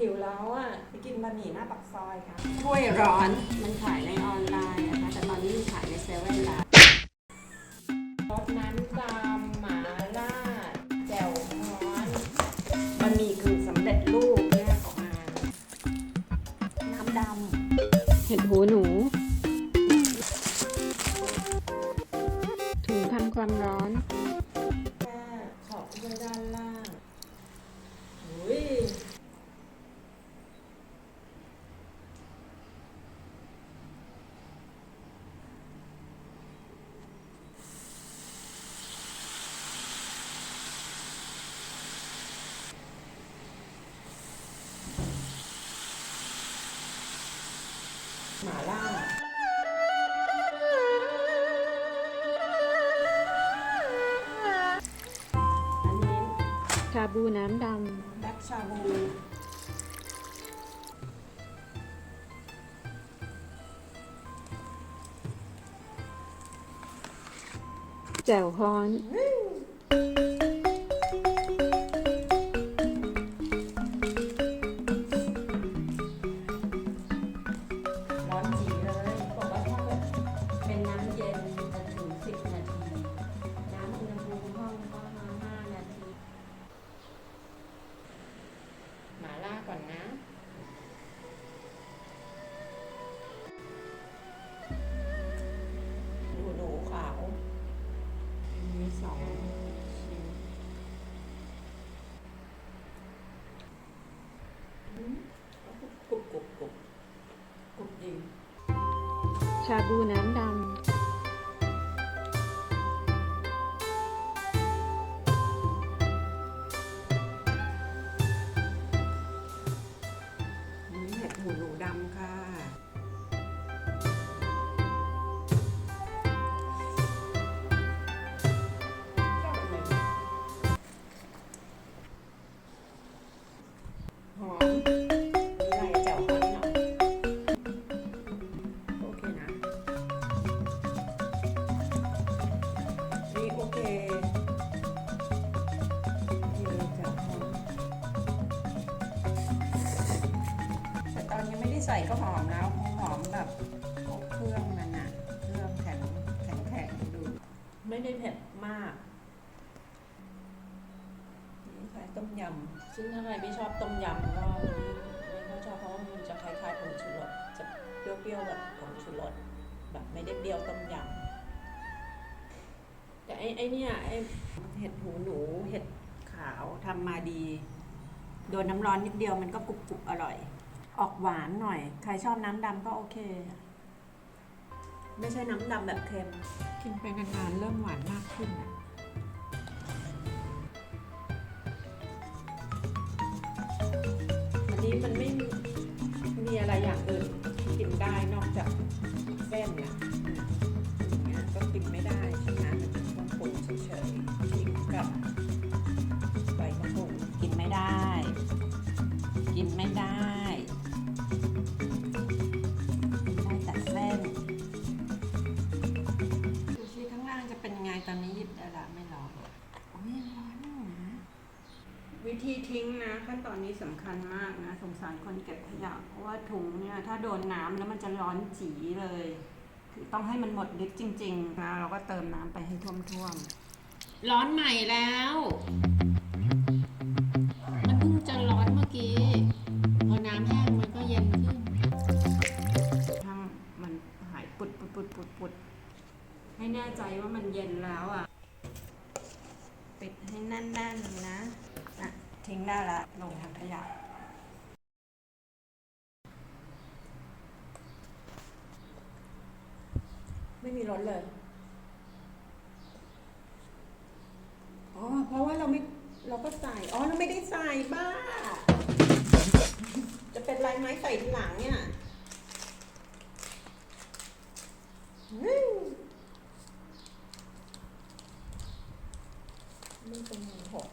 หิวแล้วอะไปกินบะหมี่หน้าปักซอยค่ะถ้วยร้อนมันขายในออนไลน์นะคะ แต่ตอนนี้มันขายในเซเว่นแล้วรสน้ำดำหมาล่าแจ่วฮ้อนมันมีคือสำเร็จรูปแยกออกมา น้ำดำเห็ดหูหนู ถุงทำความร้อน แค่ขอบไว้ด้านล่างอุ้ย หมาล่า อันนี้ชาบูน้ำดแบ็กชาบูำแจ่วฮ้อนร้ ก่อนนะดูหนูขาวมีสองชิ้นกรุบกรุบกรุบกรุบจริงชาบูน้ำดำ หอมมีอะไรแจ่วฮ้อนหน่อยโอเคนะนี่โอเคนี่แจ่วฮ้นแต่ตอนยังไม่ได้ใส่ก็หอมแล้วหอมแบบครบเครื่องมันอะเครื่องแข็งแข็งแข็งดู ไม่ได้เผ็ดมาก นี่ใส่ ต้มยำ ซึ่งถ้าใครไม่ชอบต้มยำก็ไม่ไม่ค่อยชอบเพราะว่ามันจะคล้ายๆผงชูรสจะเปรี้ยวๆแบบผงชูรสแบบไม่ได้เปรี้ยวต้มยำ แต่ไอ้ไอ้เนี่ยไอ้เห็ดหูหนูเห็ดขาวทำมาดี โดนน้ำร้อนนิดเดียวมันก็กรุบกรุบๆอร่อย ออกหวานหน่อย ใครชอบน้ำดำก็โอเค ไม่ใช่น้ำดำแบบเค็ม กินไปนานๆเริ่มหวานมากขึ้นอะ นี้มันไม่มีอะไรอย่างอื่น วิธีทิ้งนะ ขั้นตอนนี้สำคัญมากนะ สงสารคนเก็บขยะเพราะว่าถุงเนี่ยถ้าโดนน้ำแล้วมันจะร้อนจีเลย คือต้องให้มันหมดฤทธิ์จริงๆนะเราก็เติมน้ำไปให้ท่วมๆร้อนใหม่แล้ว มันเพิ่งจะร้อนเมื่อกี้พอน้ำแห้งมันก็เย็นขึ้นทั้งมันหายปุดปุดปุดปุดปุดให้แน่ใจว่ามันเย็นแล้วอะปิดให้แน่นๆนะอะ ทิ้งหน้าละลงทางขยะไม่มีรถเลย อ๋อ เพราะว่าเราไม่ เราก็ใส่ อ๋อ เราไม่ได้ใส่บ้า จะเป็นลายไม้ใส่ทีหลังเนี่ยมันเป็นหก